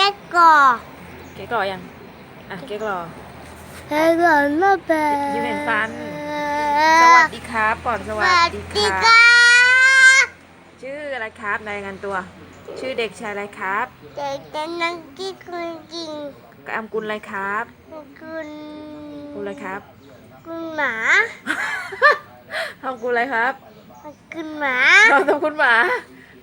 แก้ก่อเก๊กหล่อยังอะเก๊กหล่อเฮ้ยหล่อนมาแปะยิ้มเห็นฟัน สวัสดีครับก่อนสสวัวัสสดีดีคครัรับบชื่ออะไรครับรายงานตัว ชื่อเด็กชายอะไรครับ เด็กจะนั่งกินคุณจริงกามกุลอะไรครับคุณกุลอะไรครับคุณหมาทำกุลอะไรครับคุณหมาทำทำคุณหมา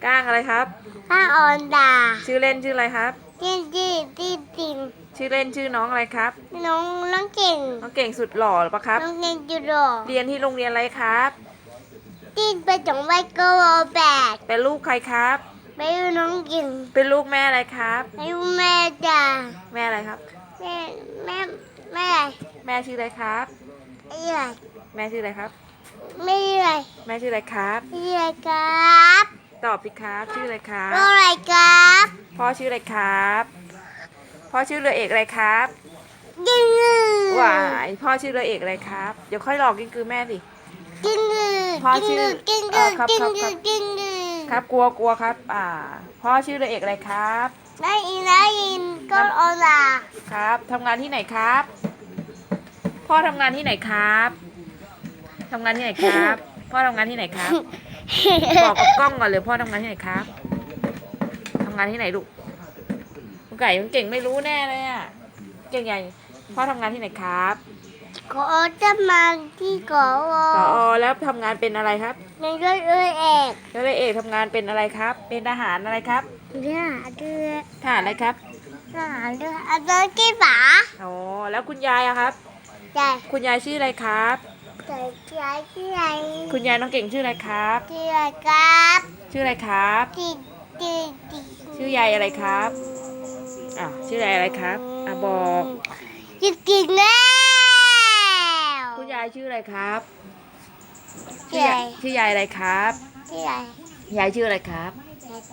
ก้างอะไรครับข้าออนดา ชื่อเล่นชื่ออะไรครับ จริงจริงจริงจริงชื่อเล่นชื่อน้องอะไรครับ น้องน้องเก่ง น้องเก่งสุดหล่อหรือปะครับ น้องเก่งจุดรอเรียนที่โรงเรียนอะไรครับที่ไปจงไว้ก็แบกเป็นลูกใครครับไปดูน้องเก่ง เป็นลูกแม่อะไรครับไปดูแม่จ้าแม่อะไรครับ แม่แม่แม่อะไรแม่ชื่ออะไรครับไอ้อะไรแม่ชื่ออะไรครับ ไม่อะไรแม่ชื่ออะไรครับไม่อะไรครับ ตอบสิครับ ชื่ออะไรครับก็อะไรครับ พ่อชื่ออะไรครับ พ่อชื่อเรือเอกอะไรครับกินงือหวายพ่อชื่อเรือเอกอะไรครับ เดี๋ยวค่อยหลอกกินคือแม่สิกินงือพ่อชื่อกินงืเอ่ออครับกินครับงืครัอบกินงือครับกลัวกลัวครับ อ่า พ่อชื่อเรือเอกอะไรครับได้ยินได้ยินก็ออนลาครับทำงานที่ไหนครับ พ่อทำงานที่ไหนครับทำงานที่ไหนครับ พ่อทำงานที่ไหนครับ บอกกับกล้องก่อนเลยพ่อทำงานที่ไหนครับทำงานที่ไหนลูกลูกไก่มันเก่งไม่รู้แน่เลยอะเก่งใหญ่พ่อทำงานที่ไหนครับขอจะมาที่กอปอแล้วทำงานเป็นอะไรครับในก็เอ้ยเอกแล้วเรือเอกทำงานเป็นอะไรครับ เป็นทหารอะไรครับเนี่ยเดือทหารอะไรครับทหารเดืออาจารย์กี่ฝาอ๋อแล้วคุณยายอะครับใจคุณยายชื่ออะไรครับใจใจที่ไหน คุณยายน้องเก่งชื่ออะไรครับที่ไหนครับ ชื่ออะไรครับที่ที่ที่ชื่อยายอะไรครับอะชื่อยายอะไรครับอะบอกจะกินแล้วคุณยายชื่ออะไรครับที่ไหนชื่อยายอะไรครับที่ไหนยายชื่ออะไรครับ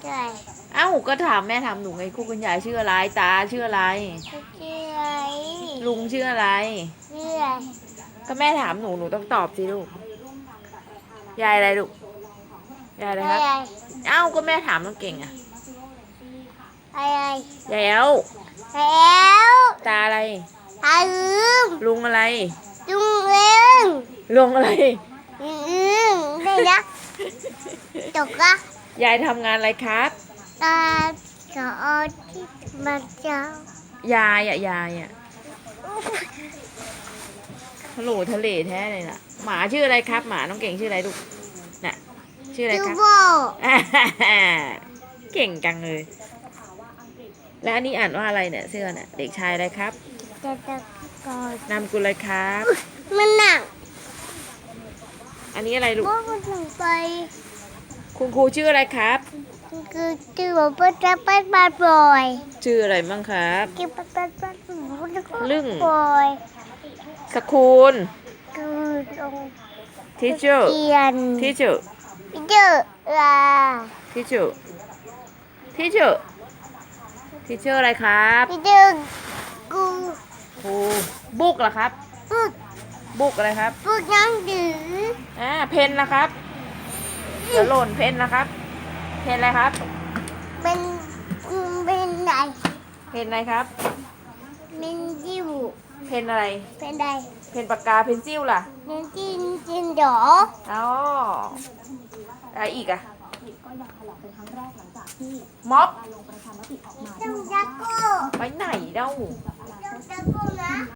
ที่ไหนเอ้าก็ถามแม่ถามหนูไงคุณคุณยายชื่ออะไรตาชื่ออะไรที่ไหนลุงชื่ออะไรที่ไหน ก็แม่ถามหนูหนูต้องตอบสิลูก ยายอะไรลูก ยายอะไรครับ เอ้าก็แม่ถามน้องเก่งอะอะไรยายแอลแล้วตาอะไรตาลืมลุงอะไรจุงเล่งลุงอะไรอืมได้นะจบละยายทำงานอะไรครับตาขอที่มาเจ้ายายอะยายอะ ทะโหลทะเลแท้เลยน่ะ หมาชื่ออะไรครับ หมาน้องเก่งชื่ออะไรลูก น่ะ ชื่ออะไรจูครับโบเก่งจังเลย แล้วอันนี้อ่านว่าอะไรเนี่ยเสื้อเนี่ยเด็กชายอะไรครับจะจะก่อนนามกุลอะไรครับ มันหนักอันนี้อะไรลูกว่ามันถึงไป คุณครูชื่ออะไรครับ คือคือว่าเปิดจะเปิดบาดบ่อย ชื่ออะไรบ้างครับคือเปิดเปิดบาดบ่อยลึ่งบ่อย สคูลคือตรง teacher เทียน teacher เยอะล่ะ teacher teacher teacher อะไรครับพี่ดึงกูครูบุ๊กเหรอครับพูดบุ๊กอะไรครับพูดยังดื้ออ่าเพนนะครับเดี๋ยวหล่นเพนนะครับ เพนอะไรครับ เป็นเป็นไหนเพนอะไรครับเป็นจิ๋ว เพนอะไร เป็นใดเพนปากกา เพนซิลล่ะเป็นจินจินดออ๋ออะไรอีกอะม็อบต้องจักกูไปไหนเด้า ต้องจักกูนะ